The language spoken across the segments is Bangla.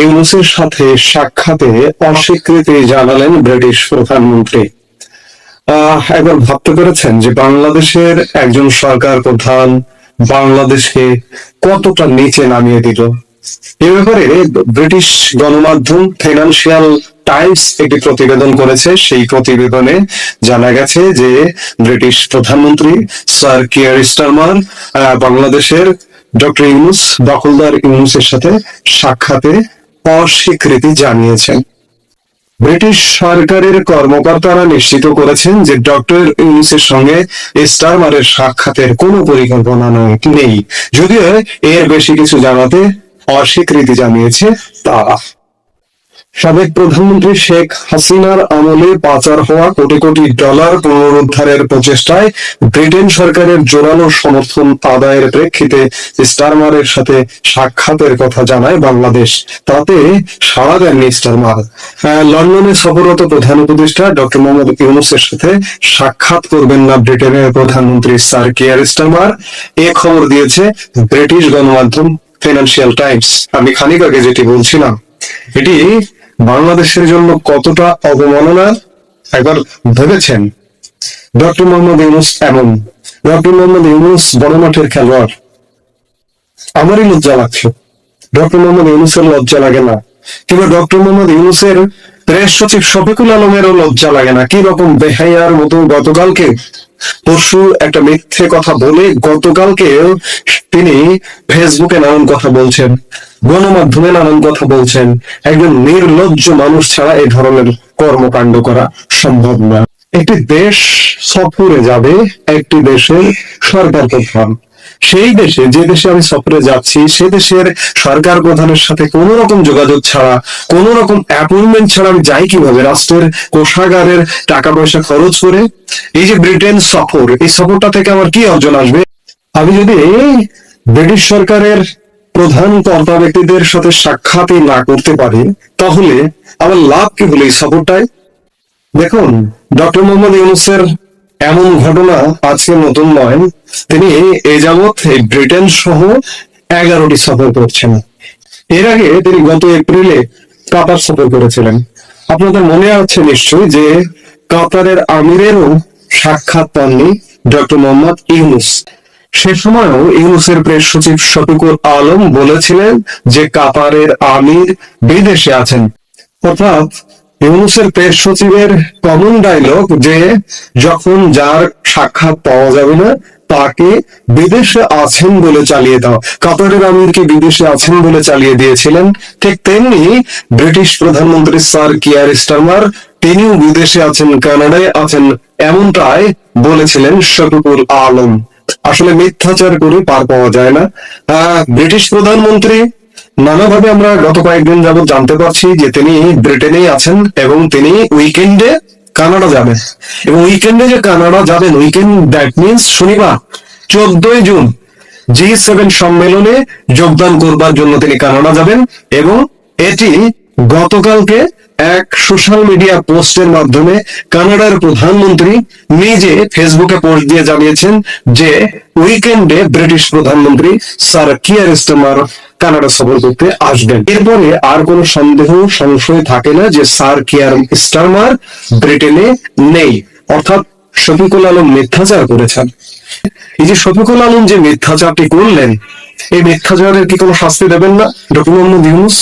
ইউনুসের সাথে সাক্ষাতে অস্বীকৃতি জানালেন ব্রিটিশ প্রধানমন্ত্রী। একবার ভাবতে পেরেছেন যে বাংলাদেশের একজন সরকার প্রধান বাংলাদেশকে কতটা নিচে নামিয়ে দিল? এ ব্যাপারে ব্রিটিশ গণমাধ্যম ফিনান্সিয়াল টাইমস একটি প্রতিবেদন করেছে। সেই প্রতিবেদনে জানা গেছে যে ব্রিটিশ প্রধানমন্ত্রী স্যার কিয়ার স্টারমার বাংলাদেশের ডক্টর ইউনুস, দখলদার ইউনুসের সাথে সাক্ষাতে অস্বীকৃতি জানিয়েছেন। ব্রিটিশ সরকারের কর্মকর্তারা নিশ্চিত করেছেন যে ডক্টর ইউনিসের সঙ্গে স্টারমারের সাক্ষাতের কোনো পরিকল্পনা নেই। যদিও এর বেশি কিছু জানাতে অস্বীকৃতি জানিয়েছে তারা। সাবেক প্রধানমন্ত্রী শেখ হাসিনার আমলে পাচার হওয়া কোটি কোটি ডলার পুনরুদ্ধারের প্রচেষ্টায় ব্রিটেন সরকারের জোরালো সমর্থন আদায়ের প্রেক্ষিতে স্টারমারের সাথে সাক্ষাতের কথা জানায় বাংলাদেশ। তাতে সাড়া দেননি স্টারমার। আহ, লন্ডনে সফররত প্রধান উপদেষ্টা ডক্টর মোহাম্মদ ইউনুসের সাথে সাক্ষাৎ করবেন না ব্রিটেনের প্রধানমন্ত্রী স্যার কেয়ার স্টারমার। এ খবর দিয়েছে ব্রিটিশ গণমাধ্যম ফিনান্সিয়াল টাইমস। আমি খানিক আগে যেটি বলছিলাম এটি বাংলাদেশের জন্য কতটা অবমাননা একবার ভেবেছেন? ডক্টর মোহাম্মদ ইউনুস এমন ডক্টর মোহাম্মদ ইউনুস বড় মাঠের খেলোয়াড়। আমারই লজ্জা লাগছে। ডক্টর মোহাম্মদ ইউনুসের লজ্জা লাগে না। কিংবা ডক্টর মোহাম্মদ ইউনুসের প্রেস সচিব শফিকুল আলমেরও লজ্জা লাগে না। কি রকম বেহাইয়ার মতো গতকালকে পরশু একটা মিথ্যে কথা বলে গতকালকে তিনি ফেসবুকে নানান কথা বলছেন, গণমাধ্যমে নানান কথা বলছেন। একজন নির্লজ্জ মানুষ ছাড়া এই ধরনের কর্মকাণ্ড করা সম্ভব না। একটি দেশ সফরে যাবে, একটি দেশের সরকার প্রধান সেই দেশে, যে দেশে আমি সফরে যাচ্ছি সে দেশের সরকার প্রধানের সাথে কোনো রকম যোগাযোগ ছাড়া, কোন রকম অ্যাপয়েন্টমেন্ট ছাড়া আমি যাই কীভাবে? রাষ্ট্রের কোষাগারের টাকা পয়সা খরচ করে, এই যে ব্রিটেন সফর, এই সফরটা থেকে আমার কি অর্জন আসবে? আমি যদি ব্রিটিশ সরকারের প্রধান কর্তা ব্যক্তিদের সাথে সাক্ষাৎই না করতে পারি, তাহলে আমার লাভ কি হলো এই সফরটায়? দেখুন, ডক্টর মোহাম্মদ ইউনুসের এমন ঘটনা আজকে নতুন নয়। তিনি এ যাবৎ ব্রিটেন সহ এগারোটি সফর করছেন। এর আগে তিনি গত এপ্রিলে কাতার সফর করেছিলেন। আপনাদের মনে আছে নিশ্চয়ই যে কাতারের আমিরেরও সাক্ষাৎ পাননি ডক্টর মোহাম্মদ ইউনুস। সে সময়ও ইউনুসের প্রেস সচিব শফিকুল আলম বলেছিলেন যে কাতারের আমির বিদেশে আছেন। অর্থাৎ ইউনুসের প্রেস সচিবের কমন ডায়লগ যে যখন যার সাক্ষাৎ পাওয়া যাবে না, তাকে বিদেশে আছেন বলে চালিয়ে দাও কাতারের আমিরকে বিদেশে আছেন বলে চালিয়ে দিয়েছিলেন? ঠিক তেমনি ব্রিটিশ প্রধানমন্ত্রী স্যার কিয়ার স্টারমার, তিনিও বিদেশে আছেন, কানাডায় আছেন, এমনটাই বলেছিলেন শফিকুল আলম। আসলে মিথ্যাচার করে পার পাওয়া যায় না। ব্রিটিশ প্রধানমন্ত্রী নানাভাবে আমরা গত কয়েকদিন যাবত জানতে পারছি যে তিনি ব্রিটেনেই আছেন এবং তিনি উইকেন্ডে কানাডা যাবেন। এবং উইকেন্ডে যে কানাডা যাবেন, উইকেন্ড দ্যাট মিনস শনিবার, চোদ্দই জুন, জি সেভেন সম্মেলনে যোগদান করবার জন্য তিনি কানাডা যাবেন এবং এটি গতকালকে এক সোশ্যাল মিডিয়া পোস্টের মাধ্যমে কানাডার প্রধানমন্ত্রী নিজে ফেসবুকে পোস্ট দিয়ে জানিয়েছেন যে উইকেন্ডে ব্রিটিশ প্রধানমন্ত্রী স্যার কিয়ার স্টামার কানাডা সফর করতে আসবেন। এরপরে আর কোনো সন্দেহ সংশয় থাকে না যে স্যার কিয়ার স্টারমার ব্রিটেনে নেই। অর্থাৎ শফিকুল আলম মিথ্যাচার করেছেন। এই যে শফিকুল আলম যে মিথ্যাচারটি করলেন, এই মিথ্যাচারের কি কোনো শাস্তি দেবেন না? ডক্টর মোহাম্মদ ইউনুস?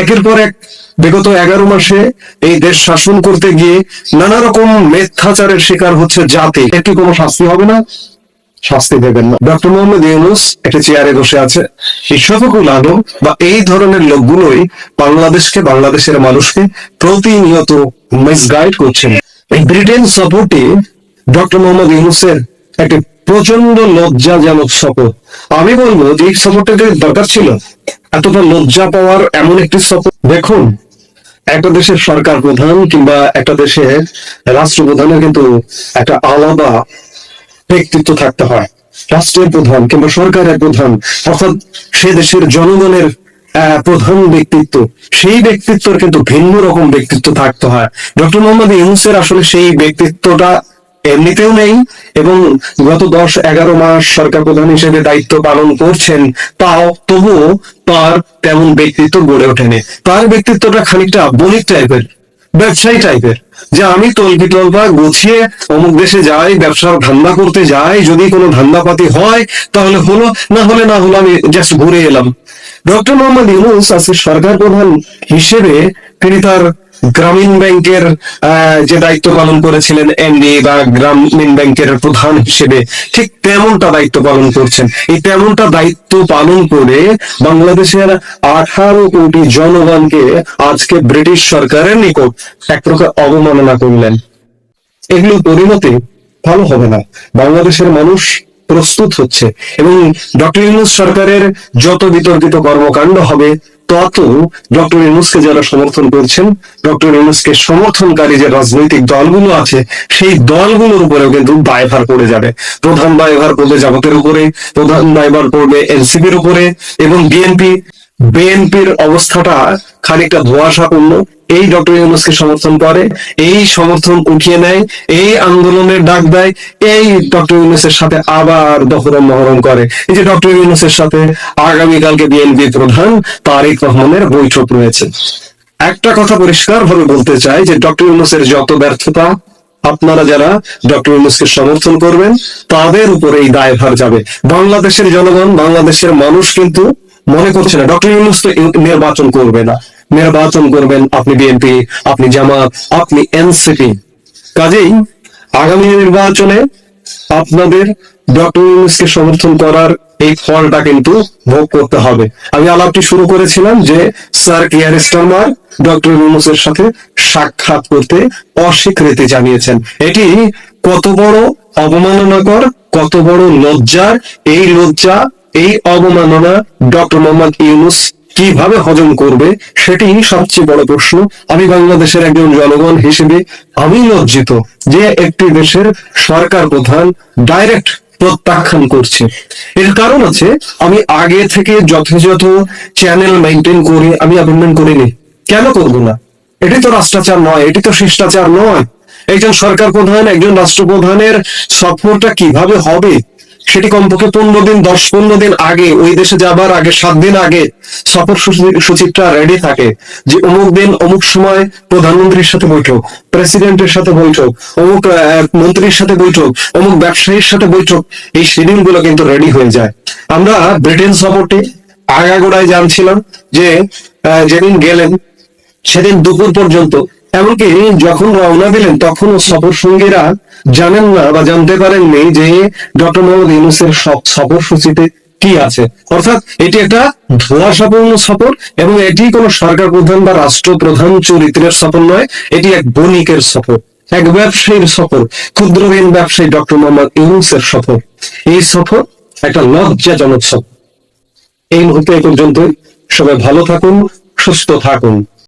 একের পর এক বিগত এগারো মাসে এই দেশ শাসন করতে গিয়ে নানা রকম মিথ্যাচারের শিকার হচ্ছে জাতি। কি কোনো শাস্তি হবে না? শাস্তি দেবেন না। ডক্টর মোহাম্মদ ইউনুস একটা চেয়ারে বসে আছে। এই শফিকুল আলম বা এই ধরনের লোকগুলোই বাংলাদেশকে, বাংলাদেশের মানুষকে প্রতিনিয়ত মিসগাইড করছেন। এই ব্রিটেন সফরটি ডক্টর মোহাম্মদ ইউনুসের একটি প্রচণ্ড লজ্জাজনক সফর আমি বলব যে এই সফরটাকে দরকার ছিল, এতটা লজ্জা পাওয়ার এমন একটি সফর দেখুন, একটা দেশের সরকার প্রধান কিংবা একটা দেশের রাষ্ট্রপ্রধানের কিন্তু একটা আলাদা ব্যক্তিত্ব থাকতে হয়। রাষ্ট্রের প্রধান কিংবা সরকারের প্রধান, অর্থাৎ সে দেশের জনগণের প্রধান ব্যক্তিত্ব, সেই ব্যক্তিত্বর কিন্তু ভিন্ন রকম ব্যক্তিত্ব থাকতে হয়। ডক্টর মোহাম্মদ ইউনুসের আসলে সেই ব্যক্তিত্বটা এমনিতেও নেই এবং গত দশ এগারো মাস সরকার প্রধান হিসেবে দায়িত্ব পালন করছেন, তাও তবুও তার তেমন ব্যক্তিত্ব গড়ে ওঠেনি। তার ব্যক্তিত্বটা খানিকটা বণিক টাইপের ব্যবসায়ী টাইপের যে আমি তলকি তলপা গুছিয়ে অমুক দেশে যাই, ব্যবসার ধান্দা করতে যাই, যদি কোনো ধান্দাপাতি হয়, তাহলে হলো, না হলে না হলো আমি জাস্ট ঘুরে এলাম। ডক্টর মোহাম্মদ ইউনুস আজকে সরকার প্রধান হিসেবে তিনি তার গ্রামীণ ব্যাংকের যে দায়িত্ব পালন করেছিলেন এমডি বা গ্রামীণ ব্যাংকের প্রধান হিসেবে, ঠিক তেমনটা দায়িত্ব পালন করছেন। এই তেমনটা দায়িত্ব পালন করে বাংলাদেশের আঠারো কোটি জনগণকে আজকে ব্রিটিশ সরকারের নিকট এক প্রকার অবমাননা করলেন। এগুলো পরিণতি ভালো হবে না। বাংলাদেশের মানুষ প্রস্তুত হচ্ছে এবং ডক্টর ইউনুস সরকারের যত বিতর্কিত কর্মকাণ্ড হবে তত ডক্টর ইউনুসকে যারা সমর্থন করছেন, ডক্টর ইউনুসকে সমর্থনকারী যে রাজনৈতিক দলগুলো আছে, সেই দলগুলোর উপরেও কিন্তু দায়ভার করে যাবে। প্রধান দায়ভার করবে জামাতের উপরে, প্রধান দায়ভার করবে এনসিপির উপরে এবং বিএনপি, বিএনপির অবস্থাটা খানিকটা ধোঁয়াশাপূর্ণ। এই ডক্টর ইউনুসকে সমর্থন করে, এই সমর্থন উঠিয়ে নেয়, এই আন্দোলনের ডাক দেয়, এই ডক্টর ইউনুসের সাথে আবার দহরম মহরম করে। এই যে ডক্টর ইউনুসের সাথে আগামীকালকে বিএনপি প্রধান তারেক রহমানের বৈঠক রয়েছে। একটা কথা পরিষ্কার ভাবে বলতে চাই যে ডক্টর ইউনুসের যত ব্যর্থতা আপনারা যারা ডক্টর ইউনুসকে সমর্থন করবেন, তাদের উপরে এই দায়ভার যাবে। বাংলাদেশের জনগণ, বাংলাদেশের মানুষ কিন্তু মনে করছে না, ডক্টর ইউনুস তো নির্বাচন করবে না। নির্বাচন করবেন আপনি বিএনপি, আপনি জামাত, আপনি এনসিপি। কাজেই আগামী নির্বাচনে আপনাদের ডক্টর ইউনুসকে সমর্থন করার এই ফলটা কিন্তু ভোগ করতে হবে। আমি আলাপটি শুরু করেছিলাম যে স্যার কিয়ার স্টারমার ডক্টর ইউনুসের সাথে সাক্ষাৎ করতে অস্বীকৃতি জানিয়েছেন। এটি কত বড় অবমাননাকর, কত বড় লজ্জার এই লজ্জা, এই অবমাননা ডক্টর মোহাম্মদ ইউনুস কীভাবে হজম করবে সেটি সবচেয়ে বড় প্রশ্ন। আমি বাংলাদেশের একজন জনগণ হিসেবে আমি লজ্জিত যে একটি দেশের সরকার প্রধান ডাইরেক্ট প্রত্যাখ্যান করছে। এর কারণ আছে, আমি আগে থেকে যথাযথ চ্যানেল মেনটেন করে আমি অ্যাপয়েন্টমেন্ট করিনি। কেন করব না? এটি তো রাষ্ট্রাচার নয়, এটি তো শিষ্টাচার নয়। একজন সরকার প্রধান, একজন রাষ্ট্রপ্রধানের সফরটা কীভাবে হবে? সেটি কমপক্ষে পনেরো দিন, দশ পনেরো দিন আগে, ওই দেশে যাবার আগে, সাত দিন আগে সফর সূচি- সূচিটা রেডি থাকে যে অমুক দিন, অমুক সময় প্রধানমন্ত্রীর সাথে বৈঠক প্রেসিডেন্টের সাথে বৈঠক, অমুক মন্ত্রীর সাথে বৈঠক, অমুক ব্যবসায়ীর সাথে বৈঠক, এই শিডিউলগুলো কিন্তু রেডি হয়ে যায়। আমরা ব্রিটেন সফরটি আগাগোড়ায় জানছিলাম যে যেদিন গেলেন, সেদিন দুপুর পর্যন্ত এমনকি যখন রওনা দিলেন, তখনও সফর সঙ্গীরা জানেন না বা জানতে পারেননি যে ডক্টর মোহাম্মদ ইউনুসের সফর সূচিতে কি আছে। অর্থাৎ এটি একটা ধোঁয়াশাপূর্ণ সফর এবং এটি কোনো সরকার প্রধান বা রাষ্ট্রপ্রধান চরিত্রের সফর নয়, এটি এক বণিকের সফর, এক ব্যবসায়ীর সফর ক্ষুদ্র ঋণ ব্যবসায়ী ডক্টর মোহাম্মদ ইউনুসের সফর। এই সফর একটা লজ্জাজনক সফর। এই মুহূর্তে এই পর্যন্তই। সবাই ভালো থাকুন, সুস্থ থাকুন।